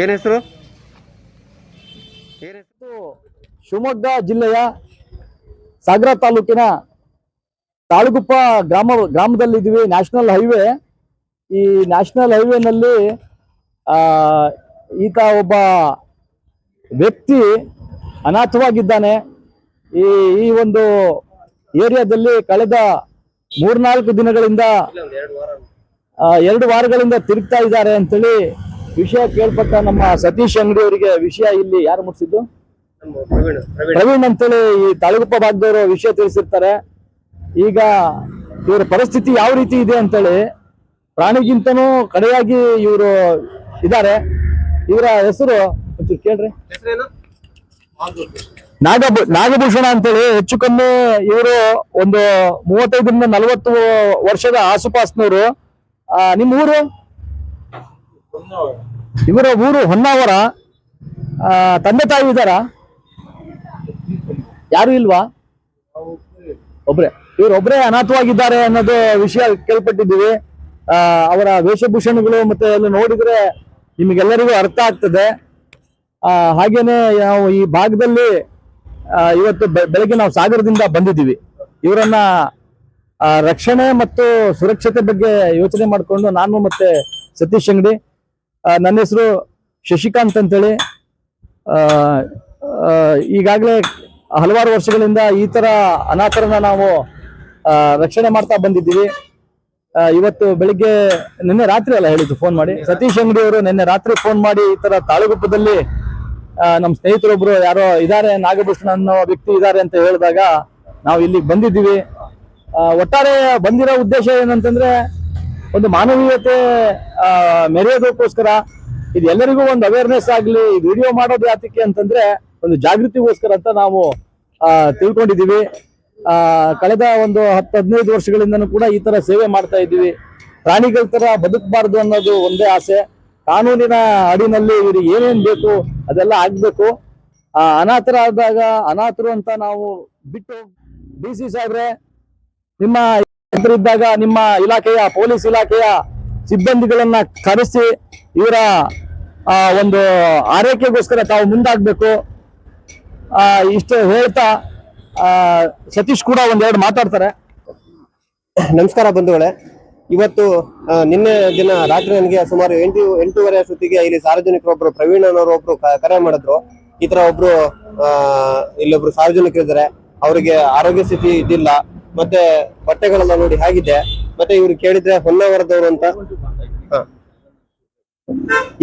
ಏನ್ ಹೆಸರು? ಶಿವಮೊಗ್ಗ ಜಿಲ್ಲೆಯ ಸಾಗರ ತಾಲೂಕಿನ ತಾಳಗುಪ್ಪ ಗ್ರಾಮ, ಗ್ರಾಮದಲ್ಲಿದ್ದೀವಿ, ನ್ಯಾಷನಲ್ ಹೈವೇ. ಈ ನ್ಯಾಷನಲ್ ಹೈವೇನಲ್ಲಿ ಈತ ಒಬ್ಬ ವ್ಯಕ್ತಿ ಅನಾಥವಾಗಿದ್ದಾನೆ. ಈ ಈ ಒಂದು ಏರಿಯಾದಲ್ಲಿ ಕಳೆದ ಮೂರ್ನಾಲ್ಕು ದಿನಗಳಿಂದ ಎರಡು ವಾರಗಳಿಂದ ತಿರುಗ್ತಾ ಇದ್ದಾರೆ ಅಂತೇಳಿ ವಿಷಯ ಕೇಳ್ಪಟ್ಟ ನಮ್ಮ ಸತೀಶ್ ಅಂಗಡಿ ಅವರಿಗೆ ವಿಷಯ ಇಲ್ಲಿ ಯಾರು ಮುಟ್ಸಿದ್ದು ಪ್ರವೀಣ್ ಅಂತೇಳಿ ಈ ತಾಳಗುಪ್ಪ ಭಾಗದವರು ವಿಷಯ ತಿಳಿಸಿರ್ತಾರೆ. ಈಗ ಇವರ ಪರಿಸ್ಥಿತಿ ಯಾವ ರೀತಿ ಇದೆ ಅಂತೇಳಿ ಪ್ರಾಣಿಗಿಂತನೂ ಕಡೆಯಾಗಿ ಇವರು ಇದ್ದಾರೆ. ಇವರ ಹೆಸರು ಕೇಳ್ರಿ. ನಾಗಭೂ, ನಾಗಭೂಷಣ ಅಂತೇಳಿ ಹೆಚ್ಚು ಕಮ್ಮಿ ಇವರು ಒಂದು ಮೂವತ್ತೈದರಿಂದ ನಲವತ್ತು ವರ್ಷದ ಆಸುಪಾಸ್ನವರು. ನಿಮ್ಮ ಊರು? ಇವರ ಊರು ಹೊನ್ನಾವರ. ತಂದೆ ತಾಯಿ ಇದಾರ ಯಾರು ಇಲ್ವಾ? ಒಬ್ರೆ ಇವ್ರು ಒಬ್ರೇ ಅನಾಥವಾಗಿದ್ದಾರೆ ಅನ್ನೋದು ವಿಷಯ ಕೇಳ್ಪಟ್ಟಿದ್ದೀವಿ. ಆ, ಅವರ ವೇಷಭೂಷಣಗಳು ಮತ್ತೆ ಎಲ್ಲ ನೋಡಿದ್ರೆ ನಿಮಗೆಲ್ಲರಿಗೂ ಅರ್ಥ ಆಗ್ತದೆ. ಆ, ಹಾಗೇನೆ ನಾವು ಈ ಭಾಗದಲ್ಲಿ ಇವತ್ತು ಬೆಳಗ್ಗೆ ನಾವು ಸಾಗರದಿಂದ ಬಂದಿದ್ದೀವಿ. ಇವರನ್ನ ರಕ್ಷಣೆ ಮತ್ತು ಸುರಕ್ಷತೆ ಬಗ್ಗೆ ಯೋಚನೆ ಮಾಡಿಕೊಂಡು ನಾನು ಮತ್ತೆ ಸತೀಶ್ ಅಂಗಡಿ ನನ್ನ ಹೆಸರು ಶಶಿಕಾಂತ್ ಅಂತೇಳಿ. ಈಗಾಗಲೇ ಹಲವಾರು ವರ್ಷಗಳಿಂದ ಈ ತರ ಅನಾಥರನ್ನ ನಾವು ರಕ್ಷಣೆ ಮಾಡ್ತಾ ಬಂದಿದ್ದೀವಿ. ಇವತ್ತು ಬೆಳಿಗ್ಗೆ ನಿನ್ನೆ ರಾತ್ರಿ ಅಲ್ಲ ಹೇಳಿದ್ದು ಫೋನ್ ಮಾಡಿ. ಸತೀಶ್ ಅಂಗಡಿ ಅವರು ನಿನ್ನೆ ರಾತ್ರಿ ಫೋನ್ ಮಾಡಿ ಈ ತರ ತಾಳಗುಪ್ಪದಲ್ಲಿ ನಮ್ಮ ಸ್ನೇಹಿತರೊಬ್ರು ಯಾರೋ ಇದಾರೆ, ನಾಗಭೂಷಣ ಅನ್ನೋ ವ್ಯಕ್ತಿ ಇದಾರೆ ಅಂತ ಹೇಳಿದಾಗ ನಾವು ಇಲ್ಲಿಗೆ ಬಂದಿದ್ದೀವಿ. ಒಟ್ಟಾರೆ ಬಂದಿರೋ ಉದ್ದೇಶ ಏನಂತಂದ್ರೆ ಒಂದು ಮಾನವೀಯತೆ ಮೆರೆಯೋದಕ್ಕೋಸ್ಕರ ಇದು ಎಲ್ಲರಿಗೂ ಒಂದು ಅವೇರ್ನೆಸ್ ಆಗಲಿ ವಿಡಿಯೋ ಮಾಡೋದು ಯಾತಕ್ಕೆ ಅಂತಂದ್ರೆ ಒಂದು ಜಾಗೃತಿಗೋಸ್ಕರ ಅಂತ ನಾವು ತಿಳ್ಕೊಂಡಿದ್ದೀವಿ. ಕಳೆದ ಒಂದು ಹತ್ತು, ಹದಿನೈದು ವರ್ಷಗಳಿಂದನೂ ಕೂಡ ಈ ತರ ಸೇವೆ ಮಾಡ್ತಾ ಇದ್ದೀವಿ. ಪ್ರಾಣಿಗಳ ತರ ಬದುಕಬಾರ್ದು ಅನ್ನೋದು ಒಂದೇ ಆಸೆ. ಕಾನೂನಿನ ಅಡಿನಲ್ಲಿ ಇವ್ರಿಗೆ ಏನೇನ್ ಬೇಕು ಅದೆಲ್ಲ ಆಗ್ಬೇಕು. ಆ, ಅನಾಥರಾದಾಗ ಅನಾಥರು ಅಂತ ನಾವು ಬಿಟ್ಟು ಡಿ ಸಿ ಸಾಹೇಬ್ರೆ, ನಿಮ್ಮ ಇದ್ದಾಗ ನಿಮ್ಮ ಇಲಾಖೆಯ, ಪೊಲೀಸ್ ಇಲಾಖೆಯ ಸಿಬ್ಬಂದಿಗಳನ್ನ ಕರೆಸಿ ಇವರ ಒಂದು ಆರೈಕೆಗೋಸ್ಕರ ತಾವು ಮುಂದಾಗಬೇಕು. ಇಷ್ಟು ಹೇಳ್ತಾ ಸತೀಶ್ ಕೂಡ ಒಂದೆರಡು ಮಾತಾಡ್ತಾರೆ. ನಮಸ್ಕಾರ ಬಂಧುಗಳೇ. ಇವತ್ತು ನಿನ್ನೆ ದಿನ ರಾತ್ರಿ ನನಗೆ ಸುಮಾರು ಎಂಟು, ಎಂಟೂವರೆ ಸುತ್ತಿಗೆ ಇಲ್ಲಿ ಸಾರ್ವಜನಿಕರೊಬ್ರು ಒಬ್ರು ಕರೆ ಮಾಡಿದ್ರು. ಈ ತರ ಒಬ್ರು ಇಲ್ಲೊಬ್ರು ಸಾರ್ವಜನಿಕರಿದ್ದಾರೆ. ಅವರಿಗೆ ಆರೋಗ್ಯ ಸ್ಥಿತಿ ಇದಿಲ್ಲ ಮತ್ತೆ ಬಟ್ಟೆಗಳೆಲ್ಲ ನೋಡಿ ಹಾಗಿದೆ. ಮತ್ತೆ ಇವ್ರು ಕೇಳಿದ್ರೆ ಹೊನ್ನಾವರದವರು ಅಂತ.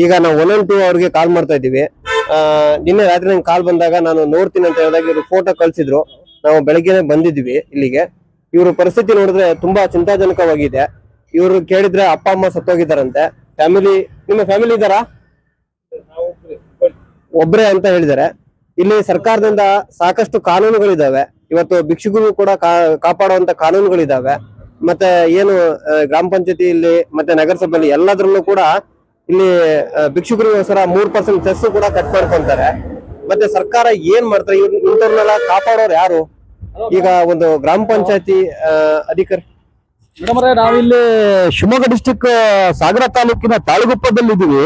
ಈಗ ನಾವು ಒನ್ ಒನ್ ಟೂ ಅವ್ರಿಗೆ ಕಾಲ್ ಮಾಡ್ತಾ ಇದ್ದೀವಿ. ನಿನ್ನೆ ರಾತ್ರಿ ನಂಗೆ ಕಾಲ್ ಬಂದಾಗ ನಾನು ನೋಡ್ತೀನಿ ಅಂತ ಹೇಳಿದಾಗ ಇವರು ಫೋಟೋ ಕಳ್ಸಿದ್ರು. ನಾವು ಬೆಳಗ್ಗೆನೆ ಬಂದಿದ್ವಿ ಇಲ್ಲಿಗೆ. ಇವ್ರ ಪರಿಸ್ಥಿತಿ ನೋಡಿದ್ರೆ ತುಂಬಾ ಚಿಂತಾಜನಕವಾಗಿದೆ. ಇವರು ಕೇಳಿದ್ರೆ ಅಪ್ಪ, ಅಮ್ಮ ಸತ್ತೋಗಿದ್ದಾರಂತೆ. ಫ್ಯಾಮಿಲಿ ನಿಮ್ಮ ಫ್ಯಾಮಿಲಿ ಇದಾರ ಒಬ್ರೇ ಅಂತ ಹೇಳಿದ್ದಾರೆ. ಇಲ್ಲಿ ಸರ್ಕಾರದಿಂದ ಸಾಕಷ್ಟು ಕಾನೂನುಗಳಿದಾವೆ ಇವತ್ತು ಭಿಕ್ಷುಕರು ಕೂಡ ಕಾಪಾಡುವಂತ ಕಾನೂನುಗಳಿದಾವೆ. ಮತ್ತೆ ಏನು ಗ್ರಾಮ ಗ್ರಾಮ ಪಂಚಾಯತಿಯಲ್ಲಿ ಮತ್ತೆ ನಗರಸಭೆಯಲ್ಲಿ ಎಲ್ಲದರಲ್ಲೂ ಕೂಡ ಇಲ್ಲಿ ಭಿಕ್ಷುಕರಿಗೋಸ್ಕರ ಮೂರ್ ಪರ್ಸೆಂಟ್ ಸೆಸ್ ಕೂಡ ಕಟ್ ಮಾಡ್ಕೊಂತಾರೆ. ಮತ್ತೆ ಸರ್ಕಾರ ಏನ್ ಮಾಡ್ತಾರೆ? ಇಂಥವ್ರನ್ನೆಲ್ಲ ಕಾಪಾಡೋರು ಯಾರು? ಈಗ ಒಂದು ಗ್ರಾಮ ಪಂಚಾಯತಿ ಅಧಿಕಾರಿ ಮೇಡಮ್ ನಾವಿಲ್ಲಿ ಶಿವಮೊಗ್ಗ ಡಿಸ್ಟಿಕ್ ಸಾಗರ ತಾಲೂಕಿನ ತಾಳಗುಪ್ಪದಲ್ಲಿ ಇದ್ದೀವಿ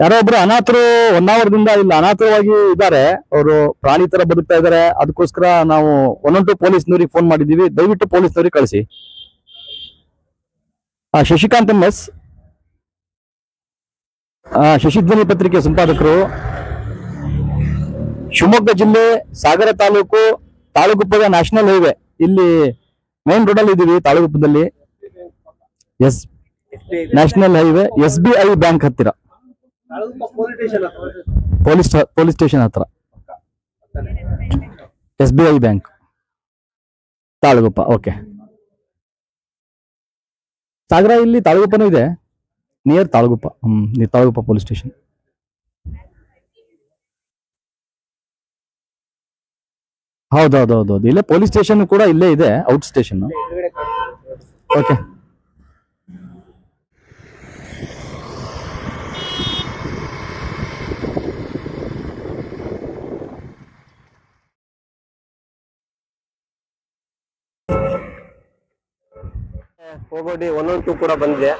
ಯಾರೋ ಒಬ್ರು ಅನಾಥರು ಹೊನ್ನಾವರದಿಂದ ಇಲ್ಲಿ ಅನಾಥವಾಗಿ ಇದ್ದಾರೆ. ಅವರು ಪ್ರಾಣಿ ತರ ಬದುಕ್ತಾ ಇದ್ದಾರೆ. ಅದಕ್ಕೋಸ್ಕರ ನಾವು ಒನ್ ಟು ಪೊಲೀಸ್ನವ್ರಿಗೆ ಫೋನ್ ಮಾಡಿದ್ದೀವಿ. ದಯವಿಟ್ಟು ಪೊಲೀಸ್ನವ್ರಿಗೆ ಕಳಿಸಿ. ಆ, ಶಶಿಕಾಂತ್ ಎಂ ಎಸ್. ಶಶಿಧ್ವನಿ ಪತ್ರಿಕೆ ಸಂಪಾದಕರು. ಶಿವಮೊಗ್ಗ ಜಿಲ್ಲೆ ಸಾಗರ ತಾಲೂಕು ತಾಳಗುಪ್ಪದ ನ್ಯಾಷನಲ್ ಹೈವೇ. ಇಲ್ಲಿ ಮೇನ್ ರೋಡ್ ಅಲ್ಲಿ ಇದೀವಿ ತಾಳಗುಪ್ಪದಲ್ಲಿ. Yes national highway S B I bank ಹತ್ತಿರ. ಪೊಲೀಸ್ ಪೊಲೀಸ್ ಸ್ಟೇಷನ್ ಹತ್ರ. S B I bank. Talaguppa, okay. Sagar, ಇಲ್ಲಿ ತಾಳಗುಪ್ಪನೂ ಇದೆ. Near Talaguppa, hmm Talaguppa police station. ಹೌದೌದೌದೌದು. ಇಲ್ಲೇ ಪೊಲೀಸ್ ಸ್ಟೇಷನ್ ಕೂಡ ಇಲ್ಲೇ ಇದೆ, ಔಟ್ ಸ್ಟೇಷನ್. ಓಕೆ. ಹೋಗೋಡಿ ಒನ್ ಒನ್ ಟೂ ಕೂಡ ಬಂದಿದೆ.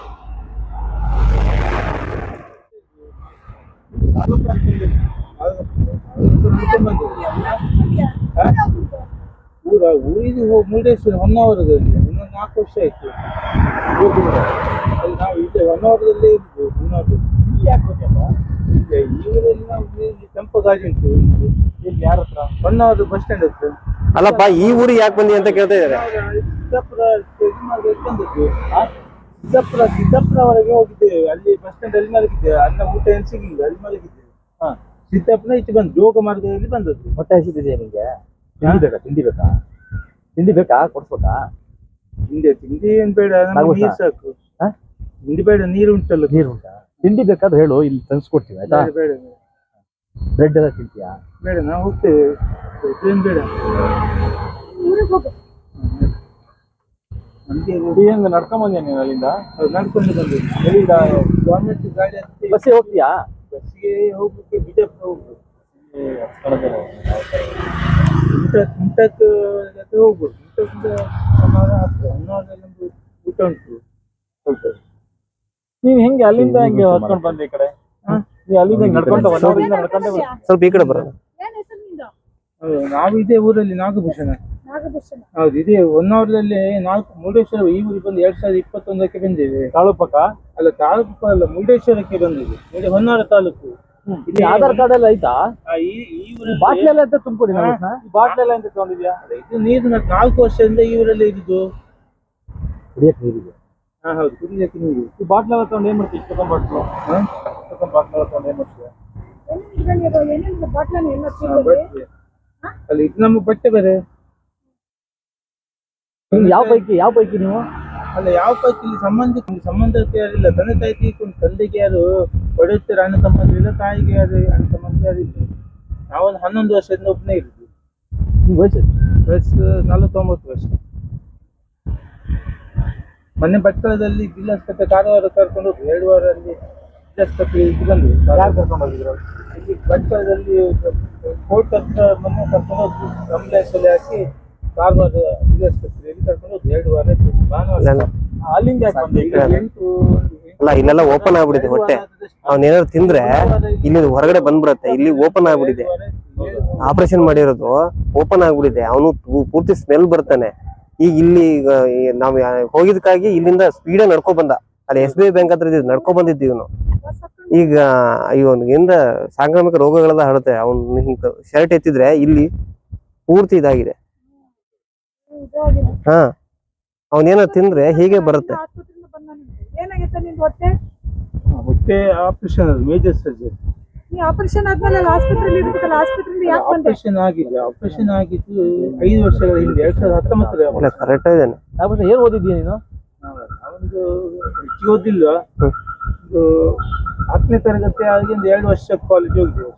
ಊರ ಊರಿಗೆ ಹೋಗಿ ಮುರುಡೇಶ್ವರ ಹೊನ್ನಾವರದಲ್ಲಿ ಇನ್ನೊಂದು ನಾಲ್ಕು ವರ್ಷ ಆಯ್ತು. ಅಲ್ಲಿ ನಾವು ಇದೆ ಹೊನ್ನಾವರದಲ್ಲೇ ಇದ್ದು ಹೊನ್ನಾವರದಲ್ಲಿ ಯಾಕೆ ಊರಲ್ಲಿ ನಾವು ಕೆಂಪು ಗಾಡಿ ಉಂಟು ಇಲ್ಲಿ ಯಾರ ಹತ್ರ? ಹೊನ್ನಾವರ ಬಸ್ ಸ್ಟ್ಯಾಂಡ್ ಹತ್ರ. ಅಲ್ಲಪ್ಪ ಈ ಊರಿಗೆ ಯಾಕೆ ಬಂದಿ ಅಂತ ಕೇಳ್ತಾ ಇದಾರೆ ಸಿದ್ದಾಪುರ ಇದು ಬಂದದ್ದು ಸಿದ್ದಾಪುರ ಸಿದ್ದಾಪುರವರೆಗೆ ಹೋಗಿದ್ದೇವೆ. ಅಲ್ಲಿ ಬಸ್ ಸ್ಟ್ಯಾಂಡ್ ಅಲ್ಲಿ ಮಲಗಿದ್ದೇವೆ. ಅನ್ನ ಊಟ ಏನು ಸಿಗಲಿಲ್ಲ ಅಲ್ಲಿ ಮಲಗಿದ್ದೇವೆ. ಹಾ ಸಿದ್ದಾಪುರ ಈಚೆ ಬಂದು ಜೋಗ ಮಾರ್ಗದಲ್ಲಿ ಬಂದದ್ದು. ಹೊಟ್ಟೆ ಹಸಿದಿದೆ ನಿಮಗೆ? ತಿಂಡಿ ಬೇಕಾ ತಿಂಡಿ ಬೇಕಾ ತಿಂಡಿ ಬೇಕಾ ಕೊಡ್ಸ್ಬೇಕಾ ತಿಂಡಿ ತಿಂಡಿ ಏನ್ ಬೇಡ ನಮ್ಗೆ ನೀರು ಸಾಕು. ಹಾ? ತಿಂಡಿ ಬೇಡ ನೀರು ಉಂಟಲ್ಲ. ನೀರು ಉಂಟಾ? ತಿಂಡಿ ಬೇಕಾದ್ರೆ ಹೇಳು ಇಲ್ಲಿ ತಂದ್ಸ್ಕೊಡ್ತೀವಿ ಆಯ್ತಾ? ಬೇಡ ಬೇಡ ಬ್ರೆಡ್ ಎಲ್ಲ ತಿಂತೀಯಾ? ಬೇಡ ನಾವು ಹೋಗ್ತೇವೆ. ಏನ್ ಬೇಡ. ನಮ್ಗೆ ಹೆಂಗ್ ನಡ್ಕೊಂಡ್ ಬಂದೆ ನೀನು ಅಲ್ಲಿಂದ? ನಡ್ಕೊಂಡು ಬಂದದ್ದು ಎಲ್ಲಿಂದ? ಗೌರ್ಮೆಂಟ್ ಗಾಡಿ ಅಂತ ಬಸ್ಸಿಗೆ ಹೋಗ್ತೀಯಾ? ಬಸ್ಸಿಗೆ ಹೋಗ್ಲಿಕ್ಕೆ ಬಿಜಾಪುರ ಹೋಗ್ಬೇಕು. ಊಟ ಊಟಕ್ಕೆ ಜೊತೆ ಹೋಗ್ಬೋದು. ಊಟದಿಂದ ಸುಮಾರು ಹತ್ತು ಹನ್ನೊಂದು ನಮ್ದು ಊಟ ಉಂಟು. ಸ್ವಲ್ಪ ನೀವ್ ಹೆಂಗೆ ಅಲ್ಲಿಂದ ಹೆಂಗೆ ಹೊತ್ಕೊಂಡು ಬಂದೆ ಈ ಕಡೆ? ಹಾ? ನೀವ್ ಅಲ್ಲಿಂದ ನಡ್ಕೊಂಡು ನಡ್ಕೊಂಡೆ ಬಂದೆ. ಸ್ವಲ್ಪ ಈ ಕಡೆ ಬರೋದು ನಾವು ಇದೇ ಊರಲ್ಲಿ ನಾಗಭೂಷಣ. ಹೌದು ಇದೇ ಹೊನ್ನಾವರದಲ್ಲಿ ನಾಲ್ಕು ಮುರುಡೇಶ್ವರ ಈ ಊರಿಗೆ ಬಂದು ಎರಡ್ ಸಾವಿರದ ಇಪ್ಪತ್ತೊಂದಕ್ಕೆ ಬಂದಿದೆ ತಾಲೂಪಕ್ಕ ಅಲ್ಲ ತಾಲೂಕು ಅಲ್ಲ ಮುರುಡೇಶ್ವರಕ್ಕೆ ಬಂದಿದೆ. ಇಲ್ಲಿ ಹೊನ್ನಾವರ ತಾಲೂಕು. ಇಲ್ಲಿ ಆಧಾರ್ ಕಾರ್ಡ್ ಎಲ್ಲ ಐತಾ ಆ, ಈ ಈ ಊರಲ್ಲಿ ಬಾಟ್ಲಿ ಎಲ್ಲ ಅಂತ ತುಂಬಿಕೊಡಿ ಬಾಟ್ಲಿ ಎಲ್ಲ ಅಂತ ತಗೊಂಡಿದ್ಯಾ? ಇದು ನೀರು ನಾ- ನಾಲ್ಕು ವರ್ಷದಿಂದ ಈ ಊರಲ್ಲಿ ಇದ್ದು ಕುಡಿಯಕ್ಕೆ ನೀರಿಗೆ ಹಾ ಹೌದು ಕುಡಿಯಕ್ಕೆ ನೀರು. ಈ ಬಾಟ್ಲಿ ಎಲ್ಲ ತಗೊಂಡು ಏನ್ ಮಾಡ್ತೀವಿ ಇಷ್ಟೊಂದು ಬಾಟ್ಲು? ಇಷ್ಟೊಂದು ಬಾಟ್ಲಿ ಎಲ್ಲ ತಗೊಂಡು ಏನ್ ಮಾಡ್ತೀವಿ ಏನೇನ್ ಇದ್ರಲ್ಲಿ ಏನೇನು ಬಾಟ್ಲನ್ನು ಎಲ್ಲ ಹಾ, ಚೀಲದಲ್ಲಿ ಬಟ್ಟೆ. ಅಲ್ಲ ಇದು ನಮ್ಮ ಬಟ್ಟೆ ಬೇರೆ. ಯಾವ ಪೈಕಿ ಯಾವ ಪೈಕಿ ನೀವು? ಅಲ್ಲ ಯಾವ ಪೈಕಿ ಇಲ್ಲಿ ಸಂಬಂಧ ಸಂಬಂಧಕ್ಕೆ ಯಾರಿಲ್ಲ ತಂದೆ ತಾಯಿ ತೀರ್ಕೊಂಡು ತಂದೆಗೆ ಯಾರು ಹೊಡೆಯುತ್ತಾರೆ ಅಣ್ಣ ತಮ್ಮಂದಿರು ಇಲ್ಲ ತಾಯಿಗೆ ಯಾರು ಅಣ್ಣ ಸಂಬಂಧ ಯಾರು ಇಲ್ಲ ನಾವೊಂದು ಹನ್ನೊಂದು ವರ್ಷದಿಂದ ಒಬ್ಬನೇ ಇರ್ತೀವಿ ವಯಸ್ಸು? ವಯಸ್ಸು ನಲವತ್ತೊಂಬತ್ತು ವರ್ಷ. ಮೊನ್ನೆ ಭಟ್ಕಳದಲ್ಲಿ ಜಿಲ್ಲಾಸ್ಪತ್ರೆ ಕಾರವಾರ ಕರ್ಕೊಂಡು ಹೋದ್ರು. ಎರಡು ವಾರ ಅಲ್ಲಿ ಜಿಲ್ಲಾಸ್ಪತ್ರೆ ಇದು ಕರ್ಕೊಂಡು ಹೋಗಿದ್ರು? ಇಲ್ಲಿ ಭಟ್ಕಳದಲ್ಲಿ ಕೋರ್ಟ್ ಹತ್ರ ಮೊನ್ನೆ ಕರ್ಕೊಂಡು ಹೋದ್ರು. ಆಂಬುಲೆನ್ಸಲ್ಲಿ ಹಾಕಿ ಕಾರವಾರ ಜಿಲ್ಲಾಸ್ಪತ್ರೆಯಲ್ಲಿ ಅಲ್ಲ ಇಲ್ಲೆಲ್ಲ ಓಪನ್ ಆಗ್ಬಿಡಿದೆ ಹೊಟ್ಟೆ. ಅವ್ನೇನಾದ್ರು ತಿಂದ್ರೆ ಇಲ್ಲಿ ಹೊರಗಡೆ ಬಂದ್ಬಿಡತ್ತೆ. ಇಲ್ಲಿ ಓಪನ್ ಆಗ್ಬಿಡಿದೆ ಆಪರೇಷನ್ ಮಾಡಿರೋದು ಓಪನ್ ಆಗ್ಬಿಡಿದೆ ಅವನು ಪೂರ್ತಿ ಸ್ಮೆಲ್ ಬರ್ತಾನೆ. ಈಗ ಇಲ್ಲಿ ನಾವ್ ಹೋಗಿದ್ಕಾಗಿ ಇಲ್ಲಿಂದ ಸ್ಪೀಡ್ ನಡ್ಕೊ ಬಂದ. ಅಲ್ಲಿ ಎಸ್ ಬಿ ಐ ಬ್ಯಾಂಕ್ ಹತ್ರ ನಡ್ಕೊ ಬಂದಿದ್ದೀವಿ ಇವನು. ಈಗ ಇವನಿಗಿಂದ ಸಾಂಕ್ರಾಮಿಕ ರೋಗಗಳೆಲ್ಲ ಹರಡುತ್ತೆ. ಅವ್ನು ಶರ್ಟ್ ಎತ್ತಿದ್ರೆ ಇಲ್ಲಿ ಪೂರ್ತಿ ಇದಾಗಿದೆ. ಹಾ. ಅವನೇನೋ ತಿಂದ್ರೆ ಹೀಗೆ ಬರುತ್ತೆ. ಹೊಟ್ಟೆ? ಹೊಟ್ಟೆ ಆಪರೇಷನ್ ಅದು ಮೇಜರ್ ಸರ್ಜರಿ ನೀ ಆಪರೇಷನ್ ಆದ್ಮೇಲೆ ಅಲ್ಲಿ ಆಸ್ಪತ್ರೆಯಲ್ಲಿ ಇರ್ಬೇಕಲ್ಲ ಆಸ್ಪತ್ರೆಯಿಂದ ಯಾಕೆ ಬಂದೆ? ಆಪರೇಷನ್ ಆಗಿದೆ ಆಪರೇಷನ್ ಆಗಿದ್ದು ಐದು ವರ್ಷಗಳ ಹಿಂದೆ ಎರಡ್ ಸಾವಿರದ ಹತ್ತೊಂಬತ್ತರ ಇಲ್ಲ ಕರೆಕ್ಟ್ ಇದೇನೆ ಆಪರೇಷನ್ ಏನ್ ಓದಿದ್ಯಾ ನೀನು? ಅವನಿಗೆ ಹೆಚ್ಚಿಗೆ ಓದಿಲ್ಲ. ಒಂದು ಹತ್ತನೇ ತರಗತಿ ಆಗಿ ಒಂದು ಎರಡು ವರ್ಷ ಕಾಲೇಜ್ ಹೋಗಿದ್ದೆ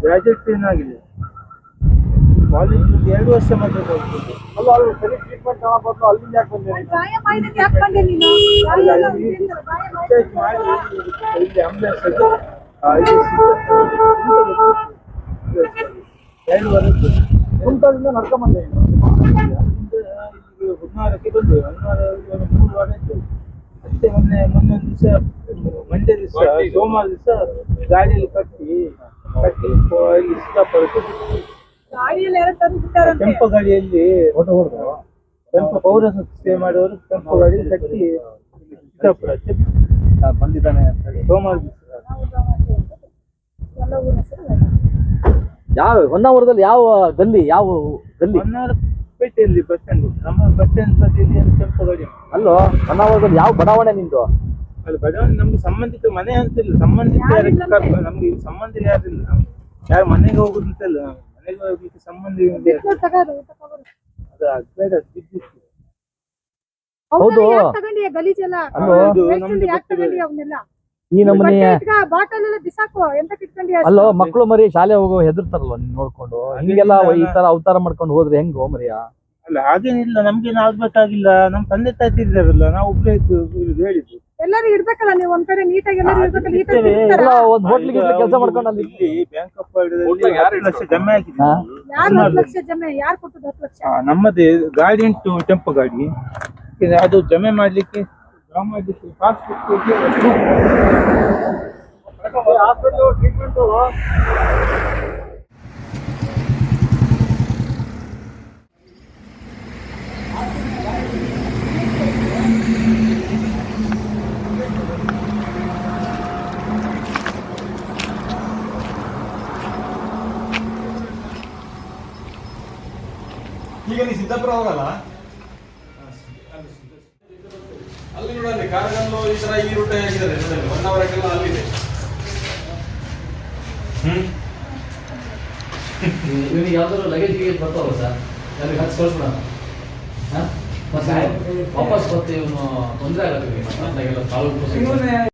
ಗ್ರಾಜುಯೇಟ್ ಏನಾಗಿದೆ ಕಾಲೇಜ್ ಎರಡು ವರ್ಷ ಮಾತ್ರ ಹೋಗ್ತಿದ್ದೆ ಅಲ್ಲ ಅವ್ರು ಸರಿ ಟ್ರೀಟ್ಮೆಂಟ್ ತಗೊಂಡ್ಬಂದು ಅಲ್ಲಿಂದ ಯಾಕೆ ಬಂದೆ? ಇಲ್ಲಿ ಆಂಬುಲೆನ್ಸ್ ಎರಡು ವಾರ ಇತ್ತು. ಕುಂಟದಿಂದ ನಡ್ಕೊಂಡ್ ಬಂದೆ. ಒಂದು ಮೂರು ವಾರ ಇತ್ತು. ಮತ್ತೆ ಮೊನ್ನೆ ಮೊನ್ನೆ ದಿವಸ ಮಂಡ್ಯ ದಿವಸ ಸೋಮವಾರ ದಿವಸ ಗಾಡಿಯಲ್ಲಿ ಕಟ್ಟಿ ಕಟ್ಟಿ ಇಲ್ಲಿ ಬಿಟ್ವಿ. ಗಾಡಿಯಲ್ಲಿ ಯಾರೋ ತಂದು ಕೆಂಪು ಗಾಡಿಯಲ್ಲಿ ಫೋಟೋ ಹೊಡೆದು ಕೆಂಪು ಪೌರ ಸ್ಟೇ ಮಾಡುವವರು ಕೆಂಪು ಗಾಡಿ ಕಟ್ಟಿ. ಬಂದಿದ್ದಾನೆ ಅಂತ ಹೇಳಿ ಸೋಮವಾರ ಯಾವ ಹೊನ್ನಾವರದಲ್ಲಿ ಯಾವ ಗಲ್ಲಿ ಯಾವ ಗಲ್ಲಿ? ಹೊನ್ನಾವರ ಪೇಟೆಯಲ್ಲಿ ಬಸ್ ಸ್ಟ್ಯಾಂಡ್. ನಮ್ಮ ಬಸ್ ಸ್ಟ್ಯಾಂಡ್ ಬದಿಯಲ್ಲಿ ಅಂತ ಕೆಂಪು ಗಾಡಿ. ಅಲ್ಲೋ ಹೊನ್ನಾವರದಲ್ಲಿ ಯಾವ ಬಡಾವಣೆ ನಿಂದು? ಅಲ್ಲಿ ಬಡಾವಣೆ ನಮ್ಗೆ ಸಂಬಂಧಿತ ಮನೆ ಅಂತಿಲ್ಲ ಸಂಬಂಧಿತ ನಮ್ಗೆ ಸಂಬಂಧ ಯಾರಿಲ್ಲ. ಯಾರು ಮನೆಗೆ ಹೋಗುದು ಅಂತಲ್ಲ ಸಂಬಂಧ. ಅದು ಬಿದ್ದಿತ್ತು. ಹೌದಾ, ಹೌದು. ಯಾಕ್ ತಗೊಂಡಿಯ ಗಲೀಜೆಲ್ಲ ಅಲ್ಲೋ. ಮಕ್ಳು Waste ನಮ್ದು ಅಲ್ಲಿ ಯಾಕ್ ಬಟ್ಟೆ ತಗೊಂಡಿಯ ಅವನ್ನೆಲ್ಲ ಈ ನಮ್ಮನೆ ಬಾಟಲ್ ಎಲ್ಲ ಬಿಸಾಕು ಎಂತ ಕಿಟ್ಕೊಂಡಿಯ ಅಲ್ಲೋ ಮಕ್ಕಳು ಮರಿ ಶಾಲೆ ಹೋಗೋ ಹೆದರ್ತಾರಲ್ಲ ನೀನ್ ನೋಡ್ಕೊಂಡು ಹಿಂಗೆಲ್ಲ ಈ ತರ ಅವತಾರ ಮಾಡ್ಕೊಂಡು ಹೋದ್ರೆ ಹೆಂಗೋ ಮರಿಯ ಅಲ್ಲ ಹಾಗೇನಿಲ್ಲ ನಮ್ಗೇನು ಆಗ್ಬೇಕಾಗಿಲ್ಲ ನಮ್ ತಂದೆ ತಾಯಿ ತಿರ್ದಾರಲ್ಲ ನಾವು ಒಬ್ಬರೇ ಹೇಳಿದ್ದು ಎಲ್ಲರೂ ಇಡ್ಬೇಕಲ್ಲ ನೀವು ಒಂದ್ ಕಡೆ ನೀಟಾಗಿ ಎಲ್ಲರೂ ಇರ್ಬೇಕಲ್ಲ ಈ. ಇರ್ತಾರ? ಎಲ್ಲ ಒಂದ್ ಹೋಟ್ಲಿಗೆ ಕೆಲಸ ಮಾಡ್ಕೊಂಡು ಅಲ್ಲಿ ಇಲ್ಲಿ ಬ್ಯಾಂಕ್ ಆಫ್ ಯಾರು ಲಕ್ಷ ಜಮೆ ಆಗಿದೆ. ಯಾರು ಹತ್ತು ಲಕ್ಷ ಜಮೆ ಯಾರು ಕೊಟ್ಟದ್ದು ಹತ್ತು ಲಕ್ಷ ನಮ್ಮದೇ ಗಾಡಿ ಉಂಟು ಟೆಂಪೋ ಗಾಡಿ ಇದು ಅದು ಜಮೆ ಮಾಡ್ಲಿಕ್ಕೆ ಮಾಡ್ಲಿಕ್ಕೆ ಪಾಸ್ಬುಕ್ ಹಾಸ್ಪಿಟಲ್ ಟ್ರೀಟ್ಮೆಂಟ್ ಈಗ ಅವರಲ್ಲ? ಅಲ್ಲಿ ಕೂಡ ಅಲ್ಲಿ ಕಾರ್ಗಲ್ಲು ಈ ತರ ಈ ರೂಟ್ ಆಗಿದ್ದಾರೆ ನೋಡಲ್ಲಿ ಒನ್ ಅವರ್ಗೆಲ್ಲ ಅಲ್ಲಿದೆ. ಹ್ಮ್. ಇವನಿಗೆ ಯಾವ್ದಾದ್ರು ಲಗೇಜ್ ಗಿಗೇಜ್ ಬರ್ತಾವ ಸರ್? ನನಗೆ ಹತ್ತು ಕಳ್ಸ್ಬಿಡೋಣ ಹಾಂ? ಮತ್ತೆ ವಾಪಸ್ ಬರ್ತೀವಿ ಇವನು ತೊಂದರೆ ಆಗತ್ತೆ ಅತ್ಲಾಗೆಲ್ಲ ಕಾಲು